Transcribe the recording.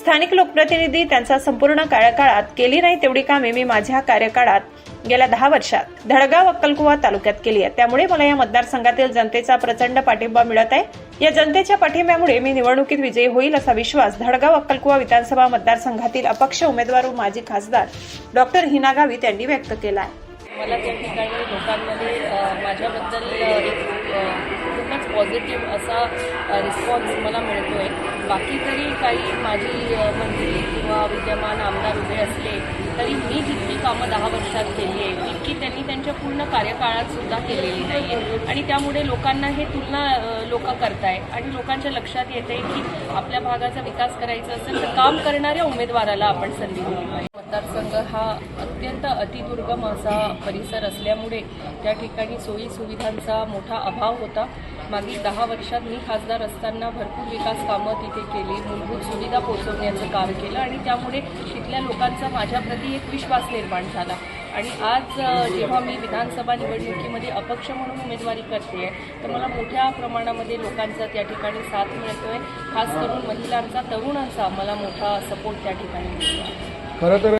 स्थानिक लोकप्रतिनिधी त्यांचा संपूर्ण कार्यकाळात केली नाही तेवढी कामे मी माझ्या कार्यकाळात गेल्या दहा वर्षात धडगाव अक्कलकुवा तालुक्यात केली आहे. त्यामुळे मला या मतदारसंघातील जनतेचा प्रचंड पाठिंबा मिळत आहे. या जनतेच्या पाठिंब्यामुळे मी निवडणुकीत विजयी होईल असा विश्वास धडगाव अक्कलकुवा विधानसभा मतदारसंघातील अपक्ष उमेदवार व माजी खासदार डॉक्टर हिना गावित यांनी व्यक्त केला आहे. मला त्या ठिकाणी लोकांमध्ये माझ्याबद्दल पॉझिटिव्ह असा रिस्पॉन्स मला मिळतो आहे बाकी तरी काही माझी मंत्री किंवा विद्यमान आमदार उभे असले तरी मी जितकी कामं दहा वर्षात केली आहे तितकी त्यांनी त्यांच्या पूर्ण कार्यकाळात सुद्धा केलेली नाही आहे आणि त्यामुळे लोकांना हे तुलना लोक करताय. आणि लोकांच्या लक्षात येते की आपल्या भागाचा विकास करायचा असेल तर काम करणाऱ्या उमेदवाराला आपण संधी दिली पाहिजे. मतदारसंघ हा अत्यंत अतिदुर्गम असा परिसर असल्यामुळे त्या ठिकाणी सोयी सुविधांचा मोठा अभाव होता. मागील दहा वर्षात मी खासदार असताना भरपूर विकास कामं तिथे केली मूलभूत सुविधा पोहोचवण्याचं काम केलं आणि त्यामुळे तिथल्या लोकांचा माझ्याप्रती एक विश्वास निर्माण झाला. आणि आज जेव्हा मी विधानसभा निवडणुकीमध्ये अपक्ष म्हणून उमेदवारी करते आहे तर मला मोठ्या प्रमाणामध्ये लोकांचा त्या ठिकाणी साथ मिळतोय. खास करून महिलांचा तरुणांचा मला मोठा सपोर्ट त्या ठिकाणी मिळतो खरं तर